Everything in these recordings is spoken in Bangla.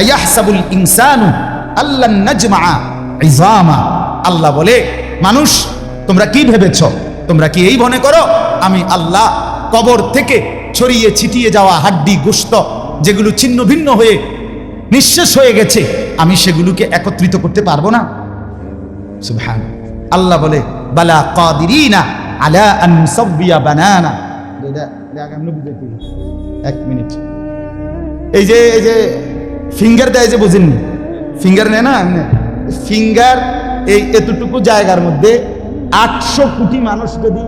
আয়াহসাবুল ইনসানু আল্লাহ নাজমা ইজামা। আল্লাহ বলে, মানুষ, তোমরা কি ভেবেছ? তোমরা কি এই মনে করো? আমি আল্লাহ কবর থেকে ছড়িয়ে ছিটিয়ে যাওয়া হাড্ডি গোস্ত যেগুলো ছিন্ন ভিন্ন হয়ে নিঃশেষ হয়ে গেছে, আমি সেগুলোকে একত্রিত করতে পারব না? আল্লাহ বলে, বালা কাদিরিনা আলা আন সাবিয়া বানানা। এক মিনিট। এই যে এই যে ফিঙ্গার দেয় যে বুঝেননি ফিঙ্গার নেয় না ফিঙ্গার এই এতটুকু জায়গার মধ্যে আটশো কোটি মানুষ যদি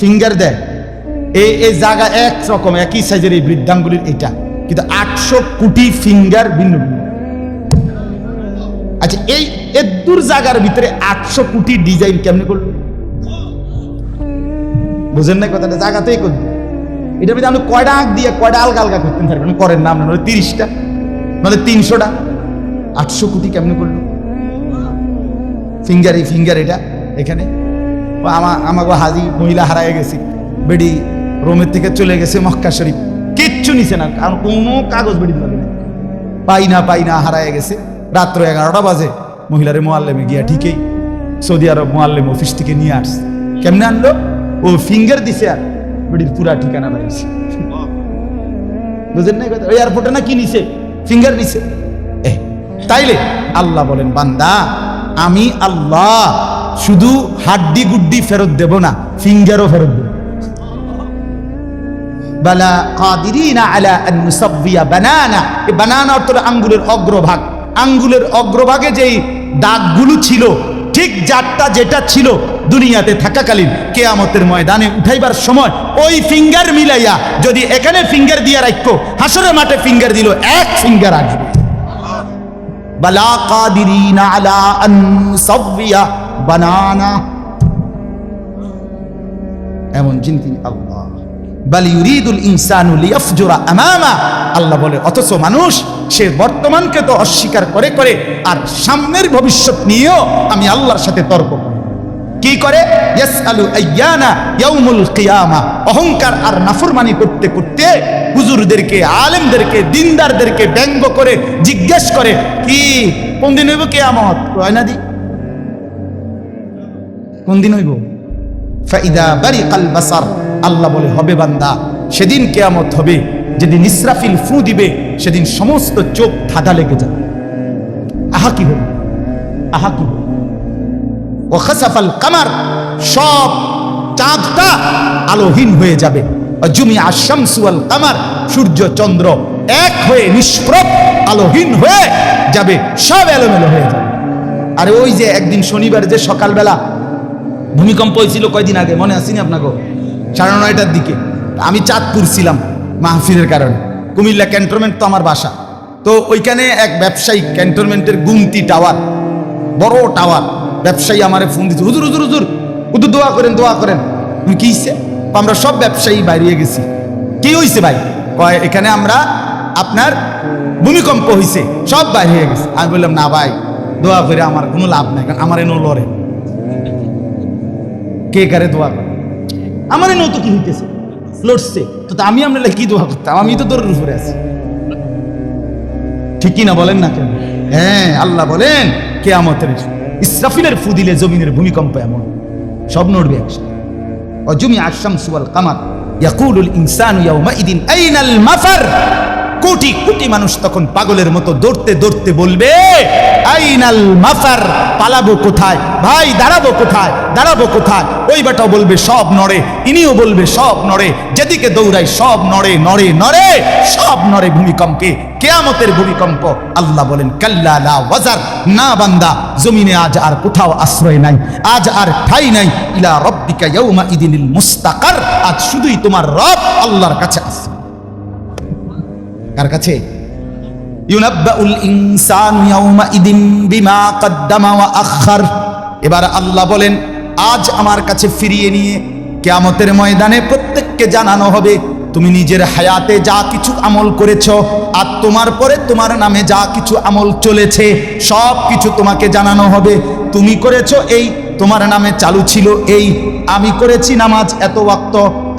ফিঙ্গার দেয় এই এই জায়গা এক রকম, একই সাইজের এই বৃদ্ধাঙ্গুলির এটা। কিন্তু আটশো কোটি ফিঙ্গার ভিন্ন আচ্ছা এই এদুর জায়গার ভিতরে আটশো কোটি ডিজাইন কেমনি করল? বুঝেন না কথাটা? জায়গাতেই করবে এটার ভিতরে আপনি কয়টা আঁক দিয়ে কয়টা আলগা আলগা করতে পারবেন, করেন না আপনার তিরিশটা। মানে তিনশোটা, আটশো কোটি কেমনে করল? ফিঙ্গার এই ফিঙ্গার এটা, এখানে। আমা আমাকে হাজি মহিলা হারায় গেছে, বেডি রোমের থেকে চলে গেছে মক্কা শরীফ। কিচ্ছু নিছে না, কারণ কোনো কাগজ বেডি লাগে না। পাই না পাই না, হারায় গেছে। রাত্র এগারোটা বাজে, মহিলারে মোয়াল্লেমে গিয়া ঠিকই সৌদি আরব মোয়াল্লেম অফিস থেকে নিয়ে আসছে। কেমনে আনলো? ও ফিঙ্গার দিছে আর, বেডির পুরা ঠিকানা বাড়িছে। বুঝেন না ওই এয়ারপোর্টে না কি নিছে? ফিঙ্গার এ তাইলে আল্লাহ বলেন, বান্দা, আমি আল্লাহ, শুধু হাড্ডি গুড্ডি ফেরত দেব না, ফিঙ্গারও ফেরত দেব। বালা কাদিরিনা আলা আন নুসাব্বিয়া বানানা। এই বানানা অর্থ আঙ্গুলের অগ্রভাগ। আঙ্গুলের অগ্রভাগে যেই দাগগুলো ছিল ঠিক যারটা যেটা ছিল দুনিয়াতে থাকাকালীন কেয়ামতের ময়দানে উঠাইবার সময়, ওই ফিঙ্গার মিলাইয়া যদি এখানে ফিঙ্গার দিয়া রাখো হাসরের মাঠে ফিঙ্গার দিল, এক ফিঙ্গার আসবে আলা বানানা। এমন চিন্তি আল্লাহ। আল্লাহ বলে, অথচ মানুষ সে বর্তমানকে তো অস্বীকার করে করে, আর সামনের ভবিষ্যৎ নিয়েও আমি আল্লাহর সাথে তর্ক কি করে? অহংকার আর নাফরমানি করতে করতে হুজুরদেরকে, আলেমদেরকে, দিনদারদেরকে ব্যঙ্গ করে জিজ্ঞেস করে, কি, কোন দিন হইব কয় না দি। কোন দিন হইব? ফাইদা বারিকাল বাসার। আল্লাহ বলে, হবে বান্দা, সেদিন কেয়ামত হবে, যেদিন ইসরাফিল ফু দিবে, সেদিন সমস্ত চোখ ধাঁধা লেগে যাবে। আহা কি হবে আহা কি ও খাসাফাল কামার, সব চাঁদটা আলোহীন হয়ে যাবে। জুমি আশামসুয়াল কামার, সূর্য চন্দ্র এক হয়ে নিষ্প্রভ আলোহীন হয়ে যাবে, সব এলোমেলো হয়ে যাবে। আরে ওই যে একদিন শনিবার যে সকালবেলা ভূমিকম্প হয়েছিল কয়দিন আগে, মনে আসিনি আপনাকে? সাড়ে নয়টার দিকে। আমি চাঁদপুর ছিলাম মাহফিলের কারণে। কুমিল্লা ক্যান্টনমেন্ট তো আমার বাসা। তো ওইখানে এক ব্যবসায়ী ক্যান্টনমেন্টের গুমতি টাওয়ার, বড় টাওয়ার, ব্যবসায়ী আমারে ফোন দিচ্ছে হুজুর হুজুর হুজুর হুজুর দোয়া করেন দোয়া করেন। কি হইছে? আমরা সব ব্যবসায়ী বাইরে গেছি। কি হইছে ভাই? কয়, এখানে আমরা আপনার ভূমিকম্প হইছে, সব বাইরে গেছে। আমি বললাম, না ভাই, দোয়া করে আমার কোনো লাভ নাই, কারণ আমার এনো লড়ে। কে কারে দোয়া করে? আমার এনে তো কি হইতেছে? লড়ছে। তো আমি আপনার কি দোয়া করতাম? আমি তো তোর উপরে আছি। ঠিক কিনা বলেন না কেন? হ্যাঁ আল্লাহ বলেন কে আমাদের ইসরাফিলের ফুদিলে জমিনের ভূমিকম্প এমন। সব নড়বে একসাথে। অজুমি আশাম সুয়াল কামাত ইয়াকুলুল ইনসানু ইয়াউমাইদিন আইনাল মাফার। কোটি কোটি মানুষ তখন পাগলের মতো দৌড়তে দৌড়তে বলবে, আইনাল মাফার, পালাবো কোথায়? ভাই, দাঁড়াবো কোথায়? দাঁড়াবো কোথায়? ওই বেটাও বলবে, সব নড়ে। ইনিও বলবে, সব নড়ে। যেদিকে দৌড়াই সব নড়ে নড়ে নড়ে, সব নড়ে ভূমিকম্পে। কেয়ামতের ভূমিকম্প, আল্লাহ বলেন, কাল্লা লা ওয়াজার। না বান্দা, জমিনে আজ আর কোথাও আশ্রয় নাই, আজ আর ঠাই নাই। ইলা রব্বিকা ইয়াউমা ইদিনিল মুস্তাকার। আজ শুধুই তোমার রব আল্লাহর কাছে আছে ওয়া আখার এবার আল্লাহ বলেন, আজ আমার কাছে ফিরিয়ে নিয়ে কিয়ামতের ময়দানে প্রত্যেককে জানানো হবে, তুমি নিজের হায়াতে যা কিছু আমল করেছ আর তোমার পরে তোমার নামে যা কিছু আমল চলেছে, সব কিছু তোমাকে জানানো হবে। তুমি করেছ এই, তোমার নামে চালু ছিল এই। আমি করেছি নামাজ এত ওয়াক্ত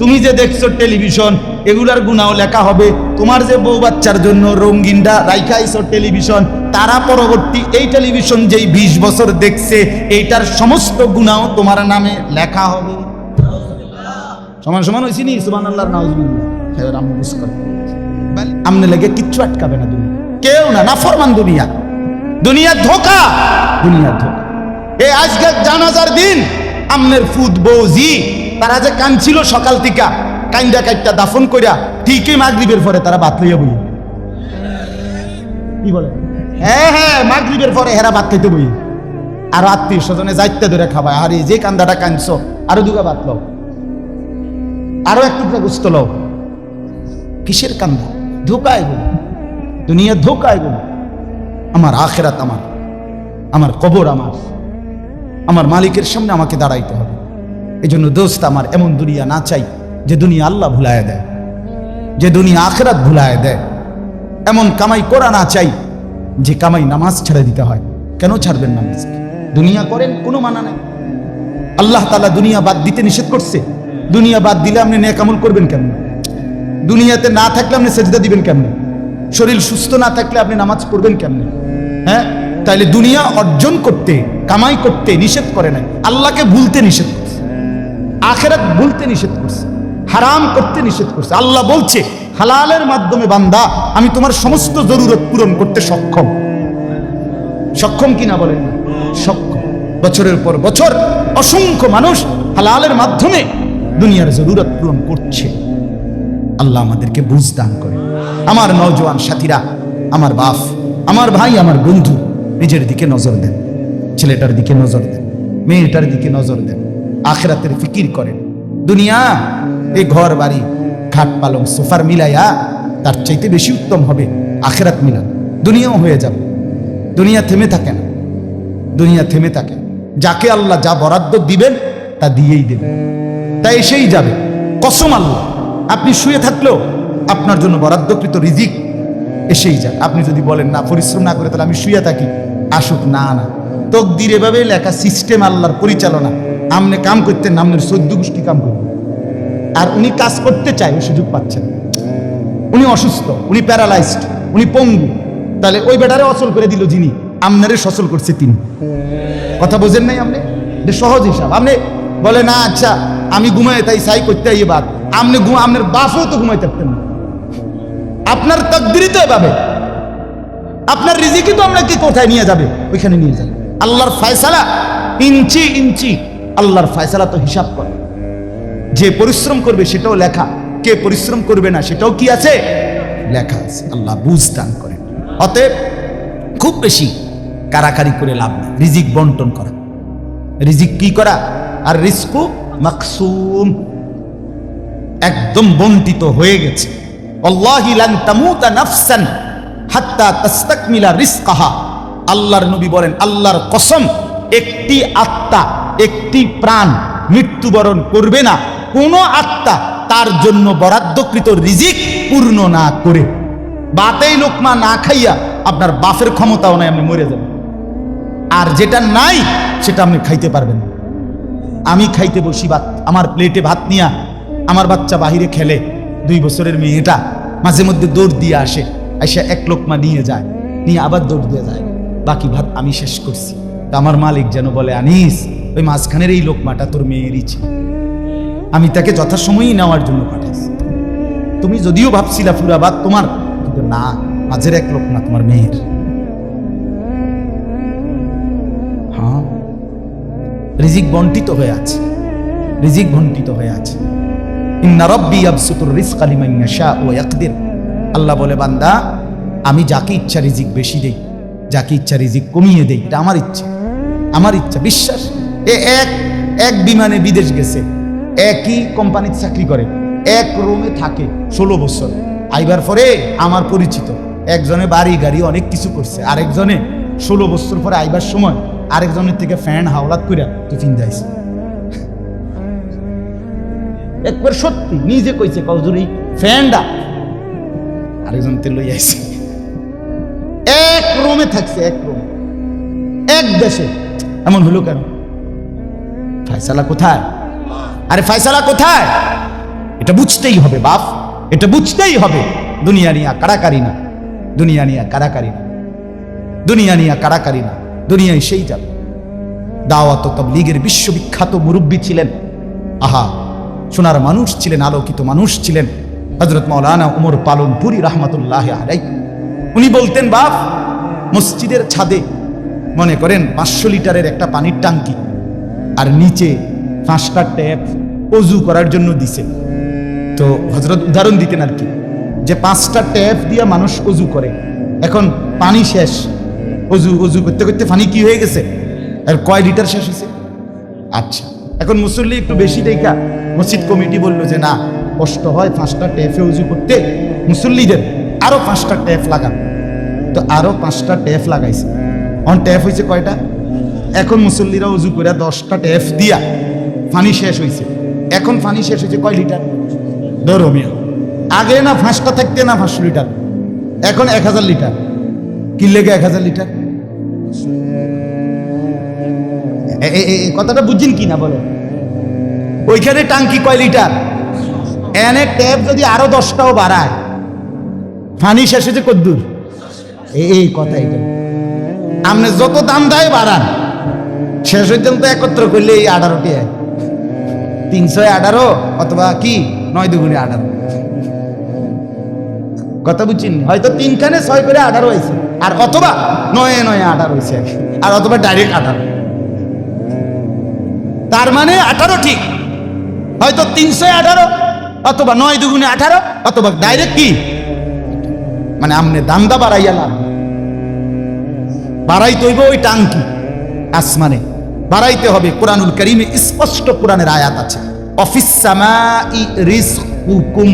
তুমি যে দেখছ টেলিভিশন, এগুলার গুণাও লেখা হবে। তোমার যে বউ বাচ্চার জন্য রঙিনটা রাইখাইছো টেলিভিশন, তারা পরবর্তী এই টেলিভিশন যেই বিশ বছর দেখছে, এইটার সমস্ত গুণাও তোমার নামে লেখা হবে। সমান সমান হয়েছি নি? সুবান আল্লাহ নাউজুবিল্লাহ। এবার আমি বুঝ করে আমনে লেগে কিচ্ছু আটকাবে না দুনিয়া। কেউ না না ফরমান দুনিয়া। দুনিয়া ধোকা দুনিয়া ধোকা। এই আজকে জানাজার দিন, আমনের ফুদ বৌজি তারা যে কানছিল সকাল থেকে কাইন্দা কাইটটা দাফন কইরা ঠিকই মাগরিবের পরে তারা বাত লইয়া বই কি বলে? হ্যাঁ হ্যাঁ মাগরিবের পরে হেরা ভাত খাইতে বই আর আত্মীয় স্বজনে যাইতে ধরে খাবায় আরে, যে কান্দাটা কানছো, আরও দুগা ভাত লও। আরও এক টুকরা গুস্ত লও। কিসের কান্দা? ধোকায় গো। দুনিয়া ধোকায় গো। আমার আখেরাত আমার। আমার কবর আমার। আমার মালিকের সামনে আমাকে দাঁড়াইতে হবে। এই জন্য দোস্ত আমার এমন দুনিয়া না চাই যে দুনিয়া আল্লাহ ভুলায় দেয়, যে দুনিয়া আখেরাত ভুলায় দেয়। এমন কামাই করা না চাই যে কামাই নামাজ ছেড়ে দিতে হয়। কেন ছাড়বেন নামাজ? দুনিয়া করেন, কোনো মানা নাই। আল্লাহ তালা দুনিয়া বাদ দিতে নিষেধ করছে। দুনিয়া বাদ দিলে আপনি নেক আমল করবেন কেমন? দুনিয়াতে না থাকলে আপনি সেজদা দিবেন কেমনে? শরীর সুস্থ না থাকলে আপনি নামাজ পড়বেন কেমনে? হ্যাঁ? তাইলে দুনিয়া অর্জন করতে, কামাই করতে নিষেধ করে নাই। আল্লাহকে ভুলতে নিষেধ আখেরাত বলতে নিষেধ করছে, হারাম করতে নিষেধ করছে। আল্লাহ বলছে, হালালের মাধ্যমে বান্দা, আমি তোমার সমস্ত জরুরত পূরণ করতে সক্ষম। সক্ষম কিনা বলেন না? সক্ষম। বছরের পর বছর অসংখ্য মানুষ হালালের মাধ্যমে দুনিয়ার জরুরত পূরণ করছে। আল্লাহ আমাদেরকে বুঝ দান করে। আমার নওজোয়ান সাথীরা, আমার বাপ, আমার ভাই, আমার বন্ধু, নিজের দিকে নজর দেন, ছেলেটার দিকে নজর দেন, মেয়েটার দিকে নজর দেন। আখেরাতের ফিকির করেন। দুনিয়া এই ঘর, বাড়ি, খাট, পালং, সোফার মিলাইয়া তার চাইতে বেশি উত্তম হবে আখেরাত মিলান দুনিয়াও হয়ে যাবে। দুনিয়া থেমে থাকে না। দুনিয়া থেমে থাকে। যাকে আল্লাহ যা বরাদ্দ দিবেন, তা দিয়েই দেবেন। তা এসেই যাবে। কসম আল্লাহ। আপনি শুয়ে থাকলেও আপনার জন্য বরাদ্দকৃত রিজিক এসেই যায়। আপনি যদি বলেন, না, পরিশ্রম না করে তাহলে আমি শুয়ে থাকি। আসুক, না না। তকদির এভাবে লেখা সিস্টেম আল্লাহর পরিচালনা। আমনে কাম করতেন না আমনের সদ্য গোষ্ঠী কাম করতেন আর উনি কাজ করতে চায় সুযোগ পাচ্ছেন উনি অসুস্থ, উনি প্যারালাইজড, উনি পঙ্গু। তাহলে ওই বেটারে অচল করে দিল যিনি, আমনারে সচল করছে তিনি। কথা বোঝেন নাই আপনি? সহজ হিসাব। আপনি বলে না আচ্ছা আমি ঘুমাই, তাই সাই করতে আইয়ে বাদ আপনি আপনার বাপও তো ঘুমাই থাকতেন না। আপনার তকদিরই তো এভাবে। আপনার রিজিকই তো আপনাকে কোথায় নিয়ে যাবে? ওইখানে নিয়ে যাবে। আল্লাহর ফয়সালা ইঞ্চি ইঞ্চি। আল্লাহর ফয়সালা তো হিসাব করে। যে পরিশ্রম করবে সেটাও লেখা। কে পরিশ্রম করবে না সেটাও কি আছে? লেখা আছে। আল্লাহ বুঝ দান করেন। অতএব খুব বেশি কারাকারি করে লাভ নেই। রিজিক বন্টন করা। রিজিক কি করা? আর রিস্কু মাকসুম। একদম বন্টিত হয়ে গেছে। আল্লাহর নবী বলেন, আল্লাহর কসম, একটি আত্মা একটি প্রাণ মৃত্যুবরণ করবে না। কোনো আত্মা তার জন্য বরাদ্দকৃত রিজিক পূর্ণ না করে। বাতেই লোকমা না খাইয়া আপনার বাফের ক্ষমতাও নাই, আপনি মরে যাবেন। আর যেটা নাই, সেটা আপনি খাইতে পারবেন আমি খাইতে বসি ভাত, আমার প্লেটে ভাত নিয়া আমার বাচ্চা বাহিরে খেলে। দুই বছরের মেয়েটা মাঝে মধ্যে দৌড় দিয়ে আসে এসে এক লোকমা নিয়ে যায়, নিয়ে আবার দৌড় দিয়ে যায়। বাকি ভাত আমি শেষ করছি। তা আমার মালিক যেন বলে, আনিস ওই মাঝখানের এই লোকমাটা তোর মেয়েরই ছিল। আমি তাকে যথাসময়ই নেওয়ার জন্য পাঠাইছি। তুমি যদিও ভাবছিলা ভাত তোমার কিন্তু না, মাঝের এক লোকমা তোমার মেয়ের। হ্যাঁ রিজিক বন্টিত হয়ে আছে, রিজিক বন্টিত হয়ে আছে। ইন্না রব্বি আবসুতুর রিজকা লিমান ইয়াশা ওয়া ইয়াকদির। আল্লাহ বলে, বান্দা, আমি যাকে ইচ্ছা রিজিক বেশি দেই, যাকে ইচ্ছা রিজিক কমিয়ে দেই, এটা আমার ইচ্ছা। আমার ইচ্ছা বিশ্বাস। এ এক এক বিমানে বিদেশ গেছে। একই কোম্পানিতে চাকরি করে। এক রুমে থাকে ষোলো বছর। আইবার পরে আমার পরিচিত। একজনে বাড়ি, গাড়ি অনেক কিছু করছে। আরেকজনে ষোলো বছর পরে আইবার সময় আরেকজনের থেকে ফ্যান, হাওলাত কইরা টিফিন দিয়েছে একবার সত্যি নিজে কইছে কজুরি ফ্যানটা। আরেকজন তে লই আইছে। এক রুমে থাকছে, এক রুমে। এক দেশে। এমন হলো কেন? ফায়সালা কোথায়? আরে ফায়সালা কোথায়? এটা বুঝতেই হবে বাপ, এটা বুঝতেই হবে। দুনিয়া নিয়া কারাকারি না, দুনিয়া নিয়া কারাকারি না, দুনিয়া নিয়া কারাকারি না, দুনিয়ায় সেই যাবে। দাওয়াত তবলিগের বিশ্ববিখ্যাত মুরব্বী ছিলেন। আহা, সোনার মানুষ ছিলেন, আলোকিত মানুষ ছিলেন। হজরত মৌলানা উমর পালনপুরি রহমতুল্লাহ আলাই উনি বলতেন, বাপ, মসজিদের ছাদে, মনে করেন পাঁচশো লিটারের একটা পানির টাঙ্কি আর নিচে পাঁচটা ট্যাপ অজু করার জন্য দিছে। তো হজরত উদাহরণ দিতেন আর কি, যে পাঁচটা ট্যাপ দিয়ে মানুষ অজু করে, এখন পানি শেষ, অজু অজু করতে করতে পানি কি হয়ে গেছে? আর কয় লিটার শেষ হয়েছে? আচ্ছা এখন মুসল্লি একটু বেশি দেখা মসজিদ কমিটি বলল যে না, কষ্ট হয় পাঁচটা ট্যাপে উজু করতে, মুসল্লিদের আরও পাঁচটা ট্যাপ লাগান। তো আরও পাঁচটা ট্যাপ লাগাইছে। অন ট্যাপ হয়েছে কয়টা? এখন মুসল্লিরা উজু করে দশটা ট্যাপ দিয়া পানি শেষ হয়েছে এখন পানি শেষ হয়েছে কয় লিটার? ধরো মিয়া। আগে না ফাঁসটা থাকতে না পাঁচশো লিটার? এখন এক হাজার লিটার। কি লেগে এক হাজার লিটার? কথাটা বুঝছেন কি না বলো ওইখানে টাঙ্কি কয় লিটার? এনে ট্যাপ যদি আরও দশটাও বাড়ায় ফানি শেষ হয়েছে কদ্দুর। এই কথা এটা। আপনি যত দাম দেয় বাড়ান। শেষ হইতেন তো একত্র করলে এই আঠারোটি তিনশো আঠারো অথবা কি? নয় দুগুণে আঠারো। কথা বুঝছেন? হয়তো তিনখানে ছয় করে আঠারো হয়েছে। আর অথবা নয়ে নয়ে আঠারো হয়েছে। আর অথবা ডাইরেক্ট আঠারো। তার মানে আঠারো ঠিক। হয়তো তিনশো আঠারো অথবা নয় দুগুণে আঠারো অথবা ডাইরেক্ট কি? মানে আমনে দামদা বাড়াইয়া লাভ। বাড়াইতে হইব ওই টাঙ্কি আসমানে। বাড়াইতে হবে। কোরআনুল করিমে স্পষ্ট কোরআনের আয়াত আছে। অফিস রিজকুকুম।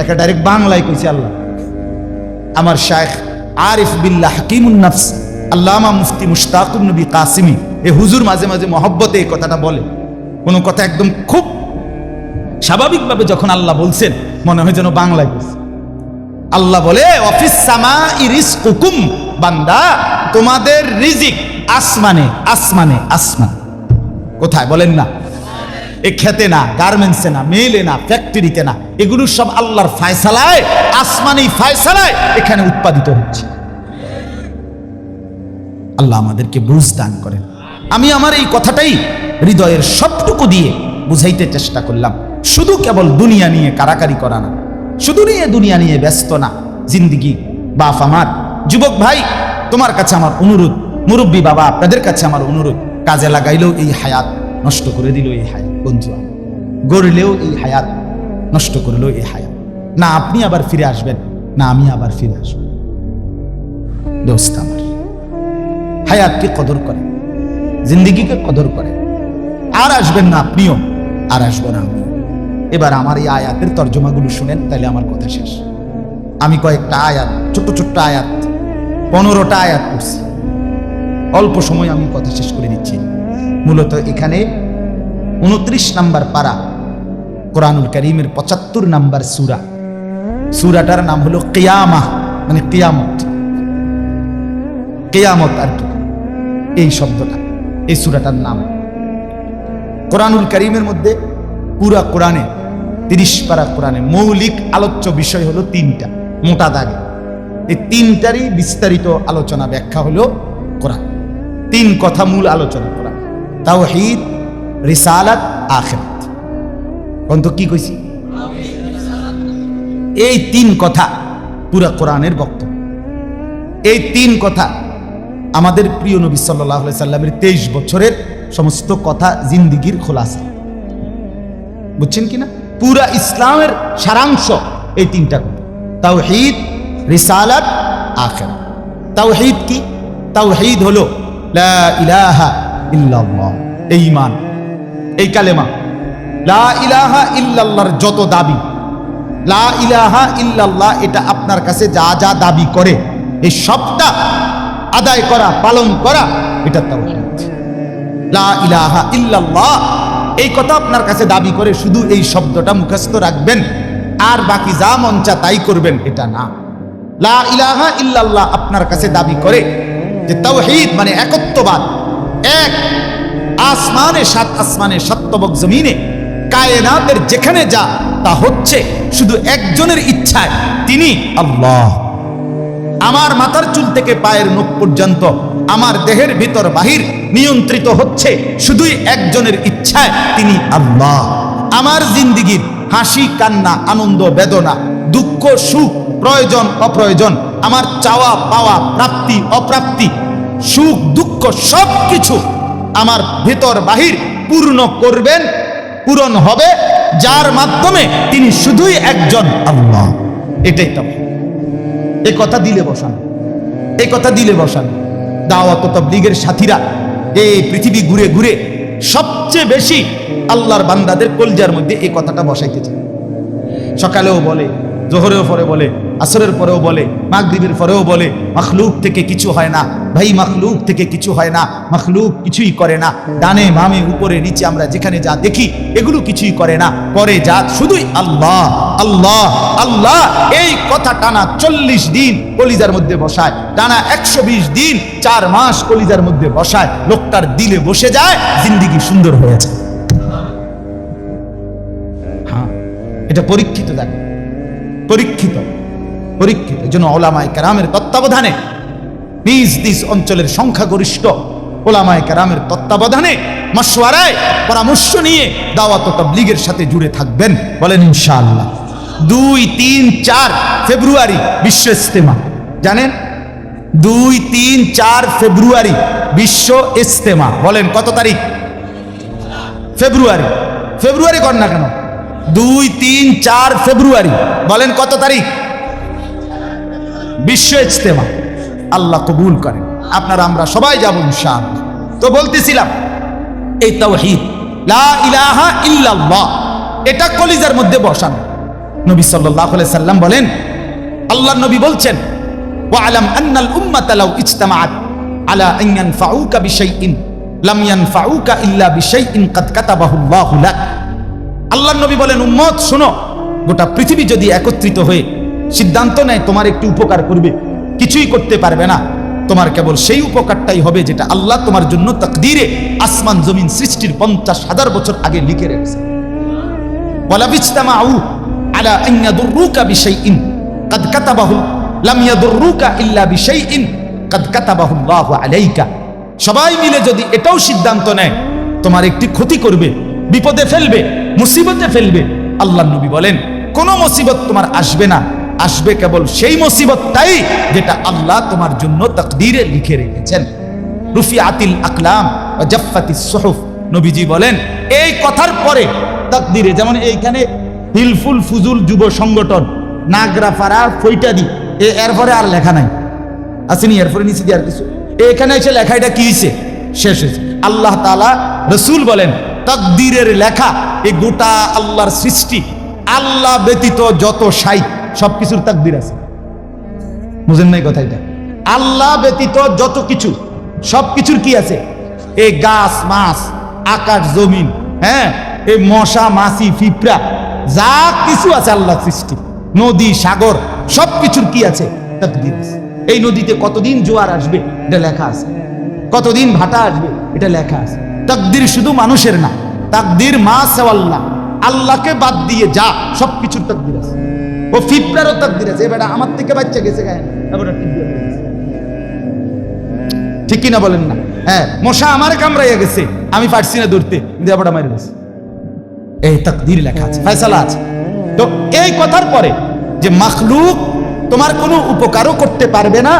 একটা ডাইরেক্ট বাংলায় কইছে আল্লাহ। আমার শায়েখ আরিফ বিল্লাহ হাকিমুন নাফস, আল্লামা মুফতি মুশতাকুন নবী কাসিমি, এ হুজুর মাঝে মাঝে মহব্বতে এই কথাটা বলে। কোনো কথা একদম খুব স্বাভাবিকভাবে যখন আল্লাহ বলছেন, মনে হয় যেন বাংলায় বলছে। আল্লাহ বলে, অফিস সামা ইরিস হুকুম বান্দা, তোমাদের রিজিক আসমানে আসমানে, আসমান। কোথায়? বলেন না। এ খেতে না, গার্মেন্টসে না, মেলে না, ফ্যাক্টরিতে না, এগুলো সব আল্লাহর ফায়সালায় আসমানি ফায়সালায় এখানে উৎপাদিত হচ্ছে। আল্লাহ আমাদেরকে বুঝ দান করেন। আমি আমার এই কথাটাই হৃদয়ের সবটুকু দিয়ে বুঝাইতে চেষ্টা করলাম। শুধু কেবল দুনিয়া নিয়ে কারাকারি করা না, শুধু নিয়ে দুনিয়া নিয়ে ব্যস্ত না। জিন্দিগি, বাপ আমার, যুবক ভাই, তোমার কাছে আমার অনুরোধ মুরব্বী বাবা, আপনাদের কাছে আমার অনুরোধ, কাজে লাগাইলেও এই হায়াত নষ্ট করে দিল এই হায়াত, বন্ধু গড়লেও এই হায়াত নষ্ট করলেও এই হায়াত। না আপনি আবার ফিরে আসবেন, না আমি আবার ফিরে আসব। দোস্ত আমার, হায়াতকে কদর করে জিন্দিগিকে কদর করে আর আসবেন না আপনিও, আর আসব না আমিও। এবার আমার এই আয়াতের তর্জমাগুলো শুনেন তাহলে আমার কথা শেষ। আমি কয়েকটা আয়াত, ছোট্ট ছোট্ট আয়াত, পনেরোটা আয়াত করছি অল্প সময় আমি কথা শেষ করে দিচ্ছি। মূলত এখানে উনত্রিশ নাম্বার পারা কোরআনুল করিমের পঁচাত্তর নাম্বার সুরা। সুরাটার নাম হলো কেয়ামা মানে কেয়ামত। কেয়ামত আর কি? এই শব্দটা, এই সুরাটার নাম। কোরআনুল করিমের মধ্যে পুরা কোরআনে, তিরিশ পারা কোরআনে মৌলিক আলোচ্য বিষয় হলো তিনটা, মোটা দাগে। এই তিনটারই বিস্তারিত আলোচনা ব্যাখ্যা হলো কোরআন। তিন কথা মূল আলোচনা কোরআন তাওহীদ, রিসালাত, আখিরাত। কোন তো কি কইছি? এই তিন কথা পুরা কোরআনের বক্তব্য। এই তিন কথা আমাদের প্রিয় নবী সাল্লাহ সাল্লামের তেইশ বছরের সমস্ত কথা জিন্দিগির খোলাসা। বুঝছেন কিনা পুরা ইসলামের সারাংশ এই তিনটা কথা। তাওহীদ, রিসালাত আখের তাওহীদ কি? তাওহীদ হলো লা ইলাহা ইল্লাল্লাহ। এই ঈমান, এই কালেমা। লা ইলাহা ইল্লাল্লাহর যত দাবি, লা ইলাহা ইল্লাল্লাহ এটা আপনার কাছে যা যা দাবি করে, এই সবটা আদায় করা, পালন করা, এটা তাওহীদ। লা ইলাহা ইল্লাল্লাহ, এই কথা আপনার কাছে দাবি করে শুধু এই শব্দটা মুখস্থ রাখবেন, আর বাকি যা মঞ্চা তাই করবেন, এটা না। লা ইলাহা ইল্লাল্লাহ আপনার কাছে দাবি করে যে তাওহীদ মানে একত্ববাদ। এক, আসমানে সাত আসমানে সত্যবক জমিনে, কায়নাতের যেখানে যা, তা হচ্ছে শুধু একজনের ইচ্ছায়, তিনি আল্লাহ। আমার মাথার চুল থেকে পায়ের নখ পর্যন্ত, আমার দেহের ভিতর বাহির নিয়ন্ত্রিত হচ্ছে শুধুই একজনের ইচ্ছায়, তিনি আল্লাহ। আমার জিন্দিগির হাসি, কান্না, আনন্দ, বেদনা, দুঃখ, সুখ, প্রয়োজন, অপ্রয়োজন আমার চাওয়া, পাওয়া, প্রাপ্তি, অপ্রাপ্তি, সুখ, দুঃখ সব কিছু আমার ভেতর বাহির পূর্ণ করবেন, পূরণ হবে, যার মাধ্যমে তিনি শুধুই একজন আল্লাহ। এটাই তো এই কথা দিলে বসান। এই কথা দিলে বসান। দাওয়াত তবলিগের সাথীরা এই পৃথিবী ঘুরে ঘুরে সবচেয়ে বেশি আল্লাহর বান্দাদের কলজার মধ্যে এই কথাটা বসাইতে চায়। সকালেও বলে জোহরের পরে বলে, আসরের পরেও বলে, মাগরিবের পরেও বলে, মখলুক থেকে কিছু হয় না। ভাই, মখলুক থেকে কিছু হয় না। মখলুক কিছুই করে না। ডানে বামে উপরে নিচে আমরা যেখানে যা দেখি, এগুলো কিছুই করে না। করে যা শুধুই আল্লাহ আল্লাহ আল্লাহ। এই কথা টানা চল্লিশ দিন কলিজার মধ্যে বসায়। টানা একশো বিশ দিন চার মাস কলিজার মধ্যে বসায়। লোকটার দিলে বসে যায়, জিন্দিগি সুন্দর হয়ে যায়। হ্যাঁ এটা পরীক্ষিত দেখ। পরীক্ষিত পরীক্ষিত। জন্য ওলামায় কারামের তত্ত্বাবধানে, নিজ নিজ অঞ্চলের সংখ্যাগরিষ্ঠ ওলামায় কারামের তত্ত্বাবধানে মশওয়ারায় পরামর্শ নিয়ে দাওয়াত তবলিগের সাথে জুড়ে থাকবেন বলেন ইনশাআল্লাহ। দুই, তিন, চার ফেব্রুয়ারি বিশ্ব ইস্তেমা। জানেন? দুই, তিন, চার ফেব্রুয়ারি বিশ্ব ইস্তেমা। বলেন কত তারিখ? ফেব্রুয়ারি। ফেব্রুয়ারি কর না কেন? দুই, তিন, চার ফেব্রুয়ারি। বলেন কত তারিখ? বিশ্ব ইজতেমা। আল্লাহ কবুল করেন। আপনারা আমরা সবাই যাব ইনশাআল্লাহ। তো বলতেছিলাম, এই তাওহীদ, লা ইলাহা ইল্লাল্লাহ, এটা কলিজার মধ্যে বসানো। নবী সাল্লাল্লাহু আলাইহি সাল্লাম বলেন আল্লাহ নবী বলছেন, ওয়ালাম আন্নাল উম্মাতা লাউ ইজতামাআত আলা আন ইয়ানফাউকা বিশাইইন, লাম ইয়ানফাউকা ইল্লা বিশাইইন, কাদ কাতাবাহু আল্লাহু লাক। আল্লাহ নবী বলেন, উম্মত, শোনো, গোটা পৃথিবী যদি একত্রিত হয়ে সিদ্ধান্ত নেয় তোমার একটু উপকার করবে, কিছুই করতে পারবে না। তোমার কেবল সেই উপকারটাই হবে যেটা আল্লাহ তোমার জন্য তাকদীরে আসমান জমিন সৃষ্টির পঞ্চাশ হাজার বছর আগে লিখে রেখেছে। আলাইকা। সবাই মিলে যদি এটাও সিদ্ধান্ত নেয়, তোমার একটি ক্ষতি করবে, বিপদে ফেলবে মুসিবতে ফেলবে, আল্লাহ নবী বলেন। কোন মুসিবত তোমার আসবে না। আসবে কেবল সেই মুসিবতটাই যেটা আল্লাহ তোমার জন্য তকদিরে লিখে রেখেছেন। রুফি আতিল আকলাম ও জাফাতিস সুহুফ। নবীজি বলেন, এই কথার পরে তকদিরে, যেমন এইখানে হিলফুল ফুজুল যুব সংগঠন নাগরাপাড়া ফৈটাদি এ এরপরে আর লেখা নাই। আসেনি, এরপরে নিচে দিয়ে আর কিছু। এখানে এসে লেখা এটা কি হয়েছে শেষ হয়েছে আল্লাহ তালা রসুল বলেন তাকদীরের লেখা, এই গোটা আল্লাহর সৃষ্টি, আল্লাহ ব্যতীত যত সাই, সবকিছুর তাকদীর আছে। বুঝেন নাই কথা এটা? আল্লাহ ব্যতীত যত কিছু, সবকিছুর কি আছে? এই গাছ, মাছ, আকাশ, জমিন হ্যাঁ? এই মশা, মাছি পিঁপড়া যা কিছু আছে আল্লাহ সৃষ্টি, নদী, সাগর সব কিছুর কি আছে? তাকদির আছে। এই নদীতে কতদিন জোয়ার আসবে? এটা লেখা আছে। কতদিন ভাটা আসবে? এটা লেখা আছে। তাকদির শুধু মানুষের না, তাকদির মা সেওয়াল্লাহ, আল্লাহকে বাদ দিয়ে যা সব কিছুর তাকদির আছে। ও ফিপড়ারও তাকদির আছে। এবার আমার থেকে বাচ্চা গেছে গায়ে। ঠিক কিনা বলেন না? হ্যাঁ মশা আমার কামড়াইয়া গেছে। আমি পারছি না ধরতে। দেবটা মারি গেছে। এই তাকদির লেখা আছে, ফয়সালা আছে। তো এই কথার পরে যে মাখলুক তোমার কোনো উপকারও করতে পারবে না,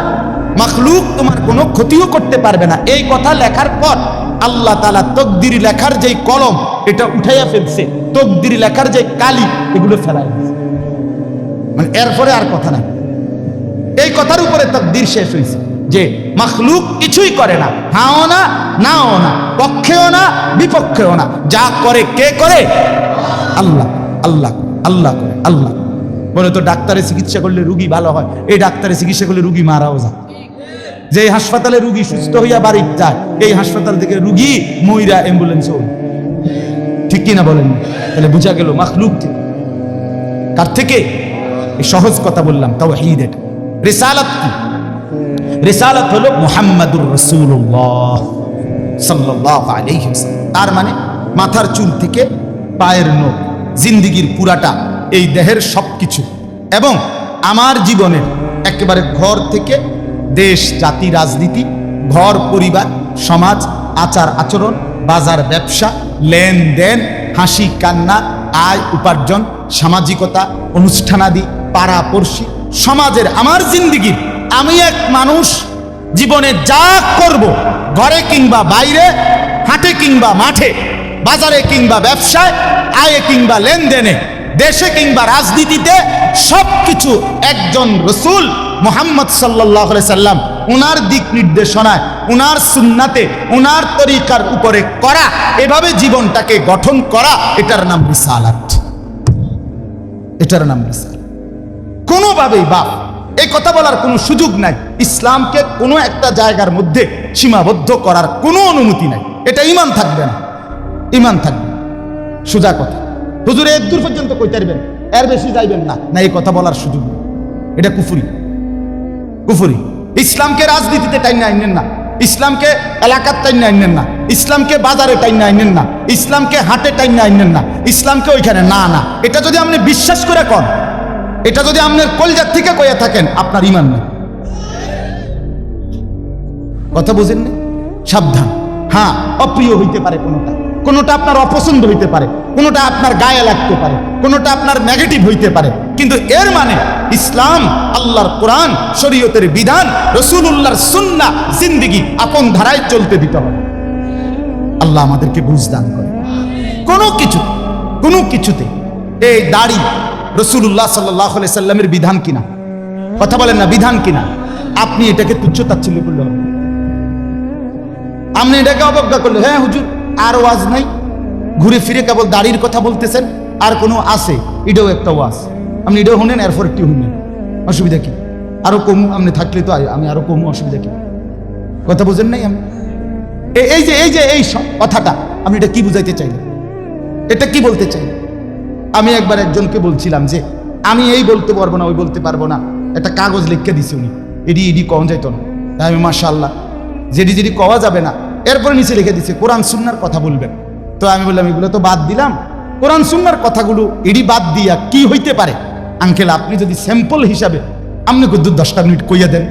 মাখলুক তোমার কোনো ক্ষতিও করতে পারবে না, এই কথা লেখার পর আল্লাহ তালা তকদির লেখার যেই কলম, এটা উঠাইয়া ফেলছে। তকদির লেখার যে কালি, এগুলো ফেলাই মানে এরপরে আর কথা নাই। এই কথার উপরে তকদির শেষ হয়েছে যে মখলুক কিছুই করে না, হাও না, নাও না, পক্ষেও না, বিপক্ষেও না। যা করে, কে করে? আল্লাহ আল্লাহ আল্লাহ আল্লাহ। বলে তো ডাক্তারে চিকিৎসা করলে রুগী ভালো হয়। এই ডাক্তারে চিকিৎসা করলে রুগী মারাও যায়। যে হাসপাতালে রুগী সুস্থ হইয়া বাড়ি যায়, এই হাসপাতাল থেকে রুগী মইরা অ্যাম্বুলেন্স ঠিক কিনা বলেন? তাহলে বুঝা গেল মখলুক থেকে কার থেকে? সহজ কথা বললাম তাও ঈদ এটা। রিসালাত কি? রিসালাত হলো মুহাম্মাদুর আলাইহি তার মানে মাথার চুল থেকে পায়ের নখ, জিন্দিগির পুরাটা, এই দেহের সবকিছু। এবং আমার জীবনের একেবারে ঘর থেকে দেশ, জাতি, রাজনীতি, ঘর, পরিবার, সমাজ, আচার, আচরণ, বাজার, ব্যবসা, লেনদেন, হাসি, কান্না, আয়, উপার্জন, সামাজিকতা, অনুষ্ঠানাদি, পাড়াপড়শি, সমাজের আমার জিন্দিগির আমি এক মানুষ, জীবনে যা করব, ঘরে কিংবা বাইরে, হাটে কিংবা মাঠে, বাজারে কিংবা ব্যবসায়, আয়ে কিংবা লেনদেনে, দেশে কিংবা রাজনীতিতে, সবকিছু একজন রসুল। মোহাম্মদ সাল্লাহ সাল্লাম উনার দিক নির্দেশনায়, উনার সুন্নাতে, উনার তরিকার উপরে করা, এভাবে জীবনটাকে গঠন করা, এটার নাম রিসালাত। এটার নাম রিসালাত। কোনোভাবেই বাপ এই কথা বলার কোনো সুযোগ নাই। ইসলামকে কোনো একটা জায়গার মধ্যে সীমাবদ্ধ করার কোনো অনুমতি নাই। এটা ইমান থাকবে না। ইমান থাকবে সোজা কথা। হুজুরে দূর পর্যন্ত পারবেন এর বেশি যাইবেন না। না, এই কথা বলার সুযোগ নেই। এটা কুফুরি। কুফুরি। ইসলামকে রাজনীতিতে টাইনে আইনেন না। ইসলামকে এলাকার টাইনে আইনেন না। ইসলামকে বাজারে টাইনে আইনেন না। ইসলামকে হাটে টাইনে আইনেন না। ইসলামকে ওইখানে না না। এটা যদি আপনি বিশ্বাস করে কন, এটা যদি আপনার কলজার থেকে কইয়া থাকেন, আপনার ইমান নেই। কথা বুঝেন না? সাবধান। হ্যাঁ অপ্রিয় হইতে পারে কোনোটা। কোনোটা আপনার অপছন্দ হইতে পারে। কোনোটা আপনার গায়ে লাগতে পারে। কোনোটা আপনার নেগেটিভ হইতে পারে। কিন্তু এর মানে ইসলাম, আল্লাহর কোরআন, শরীয়তের বিধান রসুল্লাহর সুন্না জিন্দিগি আপন ধারায় চলতে দিতে হবে। আল্লাহ আমাদেরকে বুঝদান করে। কোনো কিছু, কোনো কিছুতে এই দাড়ি রসুল্লাহ সাল্লাহ সাল্লামের বিধান কিনা? কথা বলেন না, বিধান কিনা? আপনি এটাকে তুচ্ছ তাচ্ছিল্য করলে হবে। আপনি এটাকে অবজ্ঞা করলে হ্যাঁ হুজুর, আর ওয়াজ নাই। ঘুরে ফিরে কেবল দাড়ির কথা বলতেছেন, আর কোনো আছে, এটাও একটা ওয়াজ। আপনি এটাও শুনেন, এরপর একটি শুনবেন অসুবিধা কি? আরও কমু, আপনি থাকলে তো আমি আরও কমু, অসুবিধা কি? কথা বুঝেন নাই আমি এই যে এই যে, এই কথাটা, আপনি এটা কি বুঝাইতে চাইলেন? এটা কি বলতে চাই আমি একবার একজনকে বলছিলাম যে, আমি এই বলতে পারব না, ওই বলতে পারব না। একটা কাগজ লিখে দিছে উনি। এডি এডি কওয়া যাইতো না। তাই আমি মাশাল্লাহ যেডি যেডি কওয়া যাবে না, এরপরে নিচে লিখে দিছে, কোরআন সুন্নার কথা বলবেন। তো আমি বললাম, এগুলো তো বাদ দিলাম। কোরআন সুন্নার কথাগুলো এডি বাদ দিয়া কি হইতে পারে? আঙ্কেল আপনি যদি স্যাম্পল হিসাবে আপনি কিন্তু দশটা মিনিট কইয়া দেন?